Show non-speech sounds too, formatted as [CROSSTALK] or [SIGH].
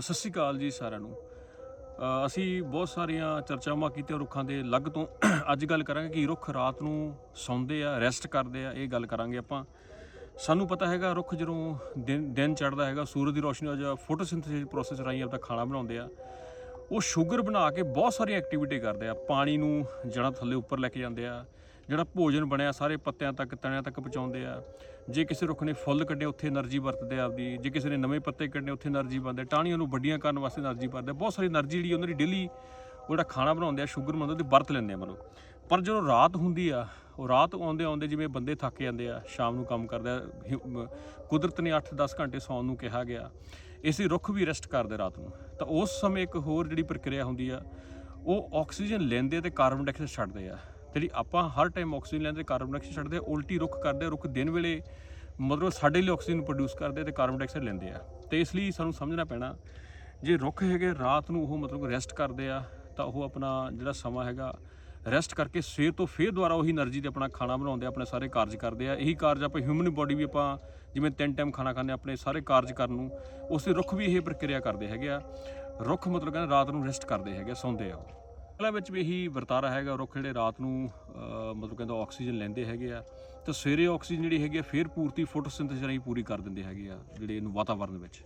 ਸਤਿ ਸ਼੍ਰੀ ਅਕਾਲ ਜੀ ਸਾਰਿਆਂ ਨੂੰ। ਅਸੀਂ ਬਹੁਤ ਸਾਰੀਆਂ ਚਰਚਾਵਾਂ ਕੀਤੀਆਂ ਰੁੱਖਾਂ ਦੇ ਲੱਗ ਤੋਂ। [CLEARS THROAT] ਅੱਜ ਗੱਲ ਕਰਾਂਗੇ ਕਿ ਰੁੱਖ ਰਾਤ ਨੂੰ ਸੌਂਦੇ ਆ, ਰੈਸਟ ਕਰਦੇ ਆ, ਇਹ ਗੱਲ ਕਰਾਂਗੇ ਆਪਾਂ। ਸਾਨੂੰ ਪਤਾ ਹੈਗਾ ਰੁੱਖ ਜਦੋਂ ਦਿਨ ਦਿਨ ਚੜ੍ਹਦਾ ਹੈਗਾ, ਸੂਰਜ ਦੀ ਰੋਸ਼ਨੀ ਨਾਲ ਜਾਂ ਫੋਟੋਸਿੰਥੇਸਿਸ ਪ੍ਰੋਸੈਸ ਰਾਹੀਂ ਆਪਣਾ ਖਾਣਾ ਬਣਾਉਂਦੇ ਆ, ਉਹ ਸ਼ੂਗਰ ਬਣਾ ਕੇ ਬਹੁਤ ਸਾਰੀਆਂ ਐਕਟੀਵਿਟੀ ਕਰਦੇ ਆ। ਪਾਣੀ ਨੂੰ ਜੜ੍ਹਾਂ ਥੱਲੇ ਉੱਪਰ ਲੈ ਕੇ ਜਾਂਦੇ ਆ ਜਿਹੜਾ ਭੋਜਨ ਬਣਿਆ, ਸਾਰੇ ਪੱਤਿਆਂ ਤੱਕ, ਤਣਿਆਂ ਤੱਕ ਪਹੁੰਚਾਉਂਦੇ ਆ। ਜੇ ਕਿਸੇ ਰੁੱਖ ਨੇ ਫੁੱਲ ਕੱਢੇ, ਉੱਥੇ એનર્ਜੀ ਵਰਤਦੇ ਆ ਆਪਦੀ। ਜੇ ਕਿਸੇ ਨੇ ਨਵੇਂ ਪੱਤੇ ਕੱਢੇ, ਉੱਥੇ એનર્ਜੀ ਬਣਦੇ। ਟਾਹਣੀਆਂ ਨੂੰ ਵੱਡੀਆਂ ਕਰਨ ਵਾਸਤੇ એનર્ਜੀ ਵਰਤਦੇ ਬਹੁਤ ਸਾਰੀ એનર્ਜੀ ਜਿਹੜੀ ਉਹਨਾਂ ਦੀ ਡੇਲੀ ਜਿਹੜਾ ਖਾਣਾ ਬਣਾਉਂਦੇ ਆ ਸ਼ੂਗਰ ਬਣਾਉਂਦੇ ਤੇ ਵਰਤ ਲੈਂਦੇ ਆ ਮਨੁੱਖ। ਪਰ ਜਦੋਂ ਰਾਤ ਹੁੰਦੀ ਆ, ਉਹ ਰਾਤ ਆਉਂਦੇ ਆਉਂਦੇ ਜਿਵੇਂ ਬੰਦੇ ਥੱਕ ਜਾਂਦੇ ਆ, ਸ਼ਾਮ ਨੂੰ ਕੰਮ ਕਰਦੇ ਆ ਕੁਦਰਤ ਨੇ 8-10 ਘੰਟੇ ਸੌਣ ਨੂੰ ਕਿਹਾ ਗਿਆ, ਇਸੇ ਰੁੱਖ ਵੀ ਰੈਸਟ ਕਰਦੇ ਰਾਤ ਨੂੰ। ਤਾਂ ਉਸ ਸਮੇਂ ਇੱਕ ਹੋਰ ਜਿਹੜੀ ਪ੍ਰਕਿਰਿਆ ਹੁੰਦੀ ਆ, ਉਹ ਆਕਸੀਜਨ ਲੈਂਦੇ ਤੇ ਕਾਰਬਨ ਡਾਈਆਕਸਾਈਡ ਛੱਡਦੇ ਆ। ਜਿਹੜੀ ਆਪਾਂ ਹਰ ਟਾਈਮ ਆਕਸੀਜਨ ਲੈਂਦੇ ਕਾਰਬਨ ਡਾਈਆਕਸਾਈਡ ਛੱਡਦੇ, ਉਲਟੀ ਰੁੱਖ ਕਰਦੇ, ਰੁੱਖ ਦਿਨ ਵੇਲੇ ਮਤਲਬ ਸਾਡੇ ਲਈ ਆਕਸੀਜਨ ਪ੍ਰੋਡਿਊਸ ਕਰਦੇ ਤੇ ਕਾਰਬਨ ਡਾਈਆਕਸਾਈਡ ਲੈਂਦੇ ਆ। ਤੇ ਇਸ ਲਈ ਸਾਨੂੰ ਸਮਝਣਾ ਪੈਣਾ, ਜੇ ਰੁੱਖ ਹੈਗੇ ਰਾਤ ਨੂੰ ਉਹ ਮਤਲਬ ਰੈਸਟ ਕਰਦੇ ਆ, ਤਾਂ ਉਹ ਆਪਣਾ ਜਿਹੜਾ ਸਮਾਂ ਹੈਗਾ ਰੈਸਟ ਕਰਕੇ ਸਵੇਰ ਤੋਂ ਫੇਰ ਦੁਬਾਰਾ ਉਹੀ એનર્ਜੀ ਤੇ ਆਪਣਾ ਖਾਣਾ ਬਣਾਉਂਦੇ ਆ, ਆਪਣੇ ਸਾਰੇ ਕਾਰਜ ਕਰਦੇ ਆ। ਇਹੀ ਕਾਰਜ ਆਪਾਂ ਹਿਊਮਨ ਬਾਡੀ ਵੀ ਆਪਾਂ ਜਿਵੇਂ ਤਿੰਨ ਟਾਈਮ ਖਾਣਾ ਖਾਂਦੇ ਆਪਣੇ ਸਾਰੇ ਕਾਰਜ ਕਰਨ ਨੂੰ, ਉਸੇ ਰੁੱਖ ਵੀ ਇਹ ਪ੍ਰਕਿਰਿਆ ਕਰਦੇ ਹੈਗੇ ਆ। ਰੁੱਖ ਮਤਲਬ ਕਹਿੰਦਾ ਰਾਤ ਨੂੰ ਰੈਸਟ ਕਰਦੇ ਹੈਗੇ ਸੌਂਦੇ ਆ ਉਹ ਵਿੱਚ ਵੀ ਇਹੀ ਵਰਤਾਰਾ ਹੈਗਾ ਰੁੱਖ ਜਿਹੜੇ ਰਾਤ ਨੂੰ ਮਤਲਬ ਕਹਿੰਦਾ ਆਕਸੀਜਨ ਲੈਂਦੇ ਹੈਗੇ ਆ। ਤੇ ਸਵੇਰੇ ਆਕਸੀਜਨ ਜਿਹੜੀ ਹੈਗੀ ਆ, ਫੇਰ ਪੂਰਤੀ ਫੋਟੋਸਿੰਥੇਸਿਸ ਰਾਹੀਂ ਪੂਰੀ ਕਰ ਦਿੰਦੇ ਹੈਗੇ ਆ, ਜਿਹੜੇ ਇਹਨੂੰ ਵਾਤਾਵਰਣ ਵਿੱਚ।